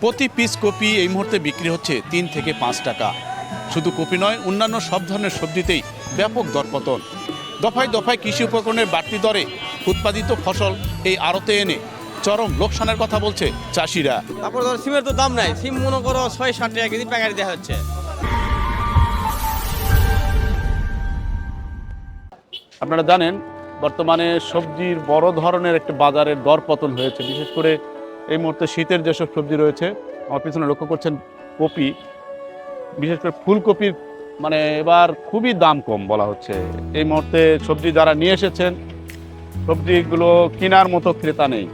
প্রতি piece copy এই মুহূর্তে বিক্রি হচ্ছে তিন থেকে পাঁচ টাকা। শুধু কপি নয় অন্যান্য সব ধরনের সবজিতেই ব্যাপক দরপতন। দফায় দফায় কৃষি উপকরণের বাড়তি দরে উৎপাদিত ফসল এই আড়তে এনে চরম লোকসানের কথা বলছে চাষিরা। তারপর ধর সিমের তো দাম নাই। সিম মনে করো ছয় ষাট টাকা কেজি প্যাকেট দেওয়া হচ্ছে। আপনারা জানেন বর্তমানে সবজির বড় ধরনের একটা বাজারের দর পতন হয়েছে। বিশেষ করে এই মুহূর্তে শীতের যেসব সবজি রয়েছে, আমার পিছনে লক্ষ্য করছেন কপি। বিশেষ করে ফুলকপির মানে এবার খুবই দাম কম বলা হচ্ছে। এই মুহূর্তে সবজি যারা নিয়ে এসেছেন, সবজিগুলো কেনার মতো ক্রেতা নেই।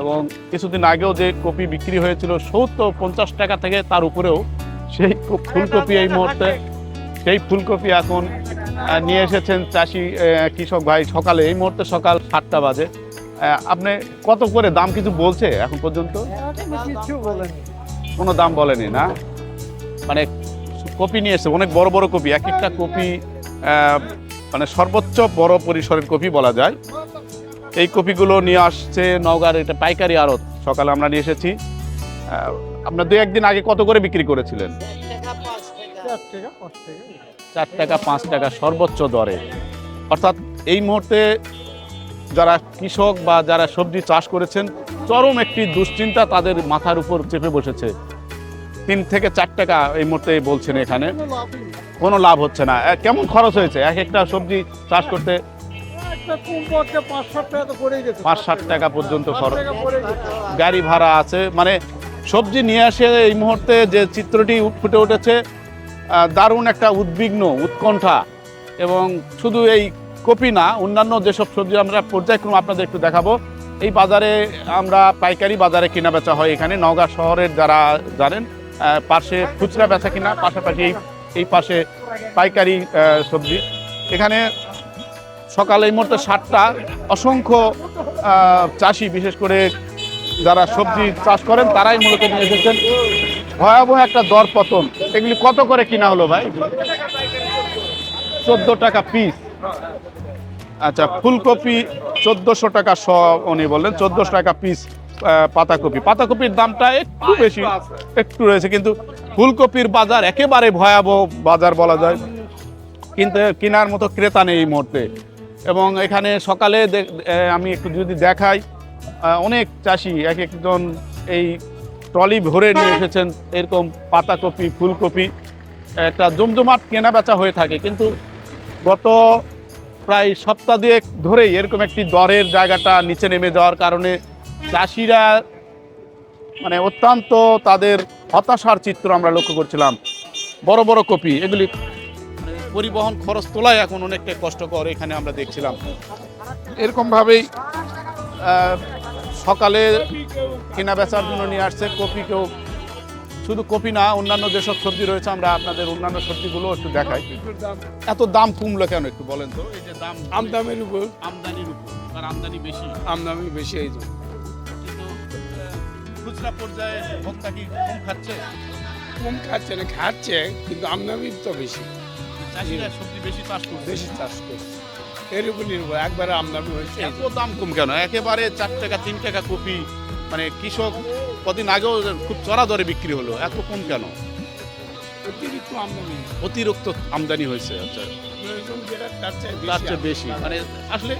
এবং কিছুদিন আগেও যে কপি বিক্রি হয়েছিল সত্তর পঞ্চাশ টাকা থেকে তার উপরেও, সেই ফুলকপি এই মুহূর্তে, সেই ফুলকপি এখন নিয়ে এসেছেন চাষি কৃষক ভাই সকালে। এই মুহূর্তে সকাল সাতটা বাজে। আপনি কত করে দাম কিছু বলছে এখন পর্যন্ত? কোনো দাম বলেনি না? মানে কপি নিয়ে এসছে, অনেক বড় বড় কপি, এক একটা কপি মানে সর্বোচ্চ বড় পরিসরের কপি বলা যায়। এই কপিগুলো নিয়ে আসছে নওগাঁর এটা পাইকারি আড়ত, সকালে আমরা নিয়ে এসেছি। আপনার দু একদিন আগে কত করে বিক্রি করেছিলেন? চার টাকা পাঁচ টাকা চার টাকা, পাঁচ টাকা, সর্বোচ্চ দরে। অর্থাৎ এই মুহূর্তে যারা কৃষক বা যারা সবজি চাষ করেছেন, চরম একটি দুশ্চিন্তা তাদের মাথার উপর চেপে বসেছে। তিন থেকে চার টাকা এই মুহূর্তে বলছেন এখানে। কোনো লাভ হচ্ছে না। কেমন খরচ হয়েছে? এক একটা সবজি চাষ করতে পাঁচ ষাট টাকা পর্যন্ত খরচ। গাড়ি ভাড়া আছে। মানে সবজি নিয়ে আসে এই মুহূর্তে যে চিত্রটি ফুটে উঠেছে দারুণ একটা উদ্বিগ্ন উৎকণ্ঠা এবং শুধু এই কপি না, অন্যান্য যেসব সবজি আমরা পর্যায়ক্রম আপনাদের একটু দেখাবো। এই বাজারে আমরা পাইকারি বাজারে কেনা বেচা হয় এখানে। নওগাঁ শহরের যারা জানেন পাশে খুচরা বেচা কিনা, পাশাপাশি এই এই পাশে পাইকারি সবজি। এখানে সকালে এই মুহূর্তে সাতটা অসংখ্য চাষি, বিশেষ করে যারা সবজি চাষ করেন, তারাই মূলত নিয়ে এসেছেন। ভয়াবহ একটা দর পতন এগুলি কত করে কিনা হলো ভাই? চোদ্দ টাকা পিস আচ্ছা ফুলকপি চোদ্দোশো টাকা শ উনি বললেন চোদ্দোশো টাকা পিস পাতাকপি। পাতাকপির দামটা একটু বেশি একটু রয়েছে কিন্তু ফুলকপির বাজার একেবারে ভয়াবহ বাজার বলা যায়। কিন্তু কেনার মতো ক্রেতা নেই এই মুহূর্তে। এবং এখানে সকালে আমি একটু যদি দেখাই অনেক চাষি এক একজন এই ট্রলি ভরে নিয়ে এসেছেন এরকম পাতাকপি ফুলকপি একটা জমজমাট কেনা বেচা হয়ে থাকে। কিন্তু গত প্রায় সপ্তাহ দুয়েক ধরেই এরকম একটি দরের জায়গাটা নিচে নেমে যাওয়ার কারণে চাষিরা মানে অত্যন্ত তাদের হতাশার চিত্র আমরা লক্ষ্য করছিলাম। বড় বড় কপি, এগুলি মানে পরিবহন খরচ তোলাই এখন অনেকটা কষ্টকর এখানে আমরা দেখছিলাম। এরকমভাবেই সকালে কেনা বেচার জন্য নিয়ে আসছে, কপি কেউ শুধু কপি না অন্যান্য যেসব সবজি রয়েছে আমরা আপনাদের অন্যান্য সবজিগুলো একটু দেখাই। এত দাম কমলো কেন একটু বলেন তো? এই যে দাম আমদামের উপর। আমদানির উপর আর আমদানি বেশি। আমদামি বেশি এই খুচরা পর্যায়ে ভোক্তা কি কম খাচ্ছে? কম খাচ্ছে না খাচ্ছে কিন্তু আমদামি তো বেশি। চাষিরা সবজি বেশি চাষ করছে। বেশি চাষ করছে। এর উপর নির্ভর একবারে আমদামি হয়েছে। এত দাম কম কেন? একেবারে চার টাকা তিন টাকা কপি। মানে কৃষক কদিন আগেও খুব চড়া দরে বিক্রি হলো এত কম কেন? অতিরিক্ত আমদামি অতিরিক্ত আমদানি হয়েছে আচ্ছা। তার বেশি চেয়ে বেশি। মানে আসলে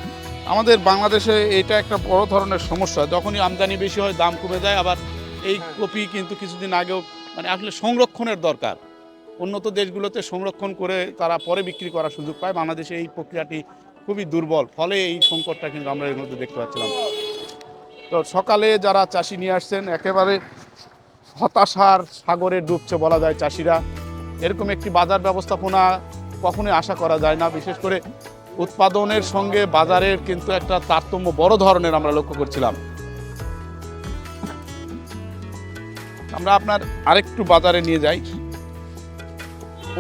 আমাদের বাংলাদেশে এটা একটা বড় ধরনের সমস্যা। যখনই আমদানি বেশি হয় দাম কমে যায় আবার এই কপি কিন্তু কিছুদিন আগেও মানে আসলে সংরক্ষণের দরকার। উন্নত দেশগুলোতে সংরক্ষণ করে তারা পরে বিক্রি করার সুযোগ পায়। বাংলাদেশে এই প্রক্রিয়াটি খুবই দুর্বল। ফলে এই সংকটটা কিন্তু আমরা এর মধ্যে দেখতে পাচ্ছিলাম। তো সকালে যারা চাষি নিয়ে আসছেন, একেবারে হতাশার সাগরে ডুবছে বলা যায় চাষিরা। এরকম একটি বাজার ব্যবস্থাপনা কখনোই আশা করা যায় না। বিশেষ করে উৎপাদনের সঙ্গে বাজারের কিন্তু একটা তারতম্য বড় ধরনের আমরা লক্ষ্য করছিলাম। আমরা আপনার আরেকটু বাজারে নিয়ে যাই।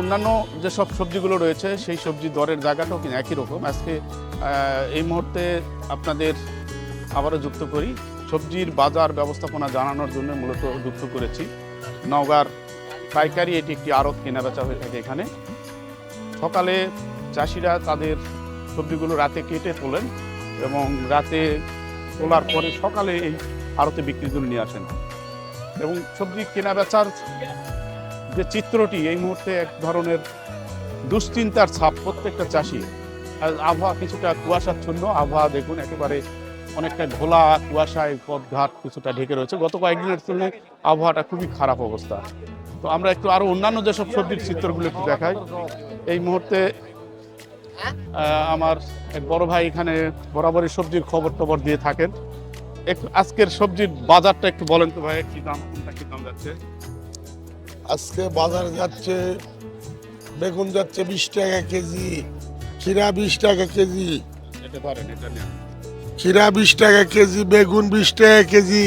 অন্যান্য যেসব সবজিগুলো রয়েছে, সেই সবজি দরের জায়গাটাও কিন্তু একই রকম। আজকে এই মুহূর্তে আপনাদের আবারও যুক্ত করি। সবজির বাজার ব্যবস্থাপনা জানানোর জন্য মূলত যুক্ত করেছি। নওগাঁর পাইকারি এটি একটি আড়ত কেনাবেচা হয়ে থাকে এখানে। সকালে চাষিরা তাদের সবজিগুলো রাতে কেটে তোলেন এবং রাতে তোলার পরে সকালে এই আড়তে বিক্রির জন্য নিয়ে আসেন। এবং সবজি কেনা বেচার যে চিত্রটি, এই মুহূর্তে এক ধরনের দুশ্চিন্তার ছাপ প্রত্যেকটা চাষি আবহাওয়া কিছুটা কুয়াশাচ্ছন্ন। আবহাওয়া দেখুন, একেবারে অনেকটা ঘোলা কুয়াশায় পথঘাট কিছুটা ঢেকে রয়েছে। গত কয়েকদিনের তুলনায় আবহাওয়াটা খুবই খারাপ অবস্থা। তো আমরা একটু আরও অন্যান্য যেসব সবজির চিত্রগুলো একটু দেখাই। এই মুহূর্তে আমার এক বড় ভাই এখানে বরাবরই সবজির খবর টবর দিয়ে থাকেন। একটু আজকের সবজির বাজারটা একটু বলেন তো ভাই কি দাম কোনটা কি দাম যাচ্ছে? আজকে বাজার যাচ্ছে বেগুন যাচ্ছে বিশ টাকা কেজি খিরা বিশ টাকা কেজি। এটা নিয়ে খিরা বিশ টাকা কেজি বেগুন বিশ টাকা কেজি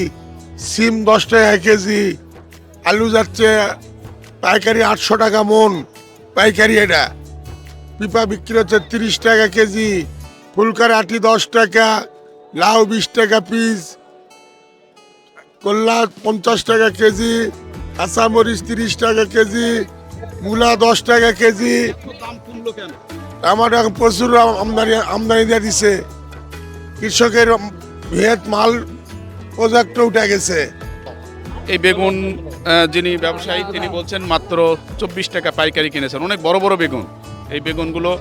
সিম দশ টাকা কেজি আলু যাচ্ছে পাইকারি আটশো টাকা মন পাইকারি এটা। পিপা বিক্রি হচ্ছে তিরিশ টাকা কেজি ফুলকার আটি দশ টাকা লাউ বিশ টাকা পিস কল্লা পঞ্চাশ টাকা কেজি কাঁচামরিচ তিরিশ টাকা কেজি মূলা দশ টাকা কেজি। আমার এখন প্রচুর আমদানি আমদানি দিয়ে দিছে। কৃষকের ভেদ মাল প্রজেক্ট উঠে গেছে। এই বেগুন যিনি ব্যবসায়ী, তিনি বলছেন মাত্র চব্বিশ টাকা পাইকারি কিনেছেন। অনেক বড় বড় বেগুন। এই বেগুনগুলো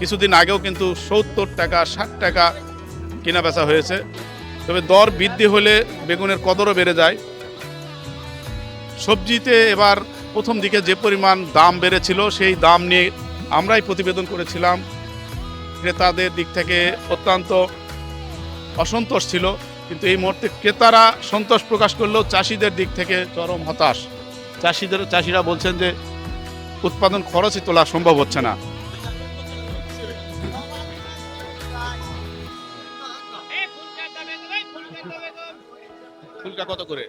কিছুদিন আগেও কিন্তু সত্তর টাকা, ষাট টাকা কেনা বেচা হয়েছে। তবে দর বৃদ্ধি হলে বেগুনের কদরও বেড়ে যায়। সবজিতে এবার প্রথম দিকে যে পরিমাণ দাম বেড়েছিল, সেই দাম নিয়ে আমরাই প্রতিবেদন করেছিলাম। ক্রেতাদের দিক থেকে অত্যন্ত অসন্তোষ ছিল। কিন্তু এই মুহূর্তে ক্রেতারা সন্তোষ প্রকাশ করলেও চাষিদের দিক থেকে চরম হতাশ। চাষিদের চাষিরা বলছেন যে উৎপাদন খরচই তোলা সম্ভব হচ্ছে না। ফুলকা কত করে?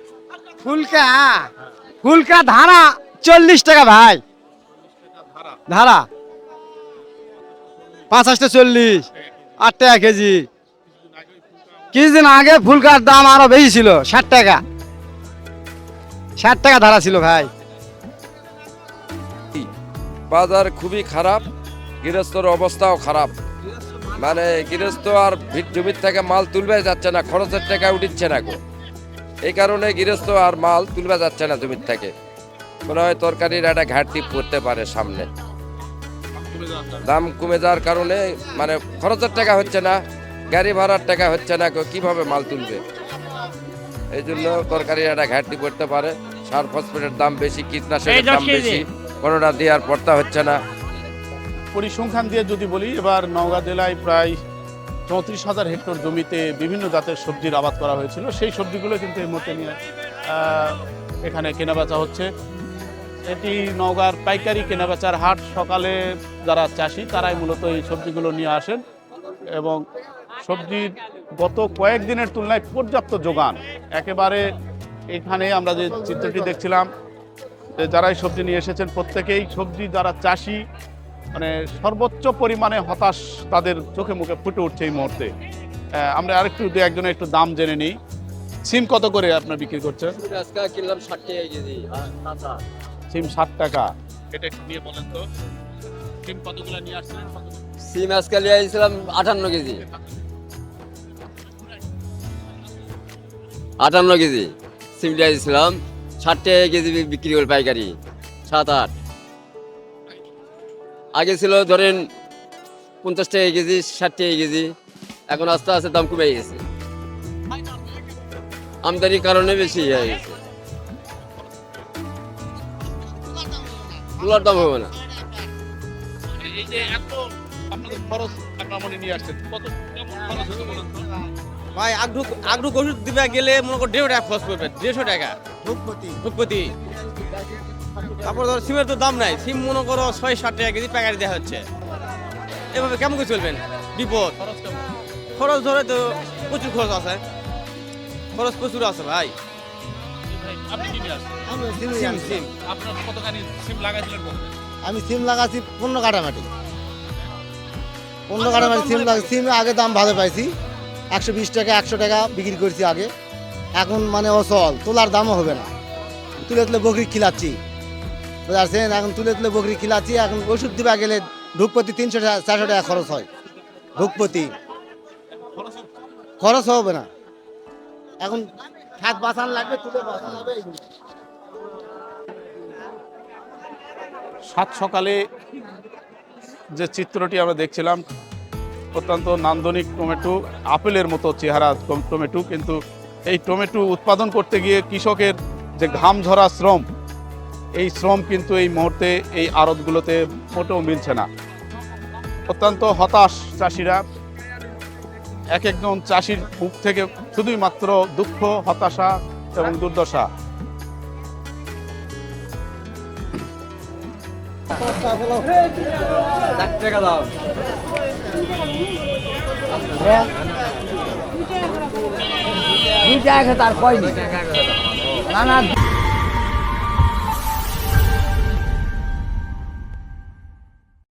ফুলকা? ফুলকা ধারা চল্লিশ টাকা ভাই। ধারা। পাঁচাশটা চল্লিশ, আট টাকা কেজি। কিছুদিন আগে ফুলকার দাম আরও বেশি ছিল, ষাট টাকা। ষাট টাকা ধারা ছিল ভাই। বাজার খুবই খারাপ, গৃহস্থর অবস্থাও খারাপ। মানে গৃহস্থ আর জমির থেকে মাল তুলবে যাচ্ছে না, খরচের টাকা উঠিচ্ছে না গো। এই কারণে গৃহস্থ আর মাল তুলবে যাচ্ছে না জমির থেকে। মনে হয় তরকারির একটা ঘাটতি পড়তে পারে সামনে। দাম কমে যাওয়ার কারণে মানে খরচের টাকা হচ্ছে না গাড়ি ভাড়ার টাকা হচ্ছে না গো, কীভাবে মাল তুলবে? এই জন্য তরকারির একটা ঘাটতি পড়তে পারে। সার ফসফেটের দাম বেশি কীটনাশকের দাম বেশি কোনোটা দেওয়ার পড়তা হচ্ছে না। পরিসংখ্যান দিয়ে যদি বলি এবার নওগাঁ জেলায় প্রায় চৌত্রিশ হাজার হেক্টর জমিতে বিভিন্ন জাতের সবজির আবাদ করা হয়েছিল। সেই সবজিগুলো কিন্তু এই মুহূর্তে নিয়ে আহ, এখানে কেনাবেচা হচ্ছে। এটি নওগাঁর পাইকারি কেনাবেচার হাট। সকালে যারা চাষি তারাই মূলত এই সবজিগুলো নিয়ে আসেন এবং সবজির গত কয়েকদিনের তুলনায় পর্যাপ্ত যোগান। একেবারে এখানে আমরা যে চিত্রটি দেখছিলাম যে যারা এই সবজি নিয়ে এসেছেন প্রত্যেকেই সবজি যারা চাষি মানে সর্বোচ্চ পরিমাণে হতাশ তাদের চোখে মুখে ফুটে উঠছে এই মুহূর্তে। আমরা আরেকটু দু একজনের একটু দাম জেনে নিই। সিম কত করে আপনার বিক্রি করছেন? আজকে কিনলাম ষাট টাকা কেজি। সিম ষাট টাকা। এটা একটু নিয়ে বলেন তো। সিম কতগুলো নিয়ে আসছেন সিম আজকে নিয়ে আসছিলাম আটান্ন কেজি। আটান্ন কেজি। সিম নিয়ে আসছিলাম ষাট টাকা কেজি বিক্রি করে পাইকারি। সাত আট। আগে ছিল ধরেন পঞ্চাশ টাকা কেজি ষাট টাকা কেজি। এখন আস্তে আস্তে দাম কমে গেছে। আমদানির কারণে বেশি হয়ে গেছে। তুলার দাম হবে না। এই যে এত আপনাদের খরচ আপনার মনে নিয়ে আসছেন কত কেমন খরচ হতে বলেন তো? ভাই আগ্রু আগ্রু ওষুধ দিবে গেলে মনে করো দেড়শো টাকা খরচ করবে দেড়শো টাকা। ভূপতি তারপর ধরো সিমের তো দাম নাই সিম মনে করো ছয় ষাট টাকা কেজি প্যাকেট দেওয়া হচ্ছে। এভাবে কেমন করে চলবেন? বিপদ। খরচ ধরে তো প্রচুর খরচ আছে। খরচ প্রচুর আছে ভাই। আপনি কি নিয়ে আসছেন? সিম সিম আপনার কতখানি সিম লাগাইছিলেন কত আমি সিম লাগাচ্ছি পনেরো কাটামাটি পনেরো কাটামাটি সিম লাগা সিম আগে দাম ভালো পাইছি। একশো বিশ টাকা একশো টাকা বিক্রি করছি আগে। এখন মানে অচল তোলার দামও হবে না। তুলে তুলে বকরি খিলাচ্ছি। বুঝতে পারছেন এখন তুলে তুলে বকরি খিলাচ্ছি। এখন ওষুধ দিবা গেলে ঢুকপতি তিনশো টাকা চারশো টাকা খরচ হয়। ঢুকপতি। খরচ হবে না। এখন বাঁচান লাগবে, তুলে সাত সকালে যে চিত্রটি আমরা দেখছিলাম, অত্যন্ত নান্দনিক টমেটো, আপেলের মতো চেহারা টমেটো, কিন্তু এই টমেটো উৎপাদন করতে গিয়ে কৃষকের যে ঘাম ঝরা শ্রম, এই শ্রম কিন্তু এই মুহূর্তে এই আড়তগুলোতে মোটেও মিলছে না। অত্যন্ত হতাশ চাষিরা এক একজন চাষির মুখ থেকে শুধুই মাত্র দুঃখ হতাশা এবং দুর্দশা তার কয়নি না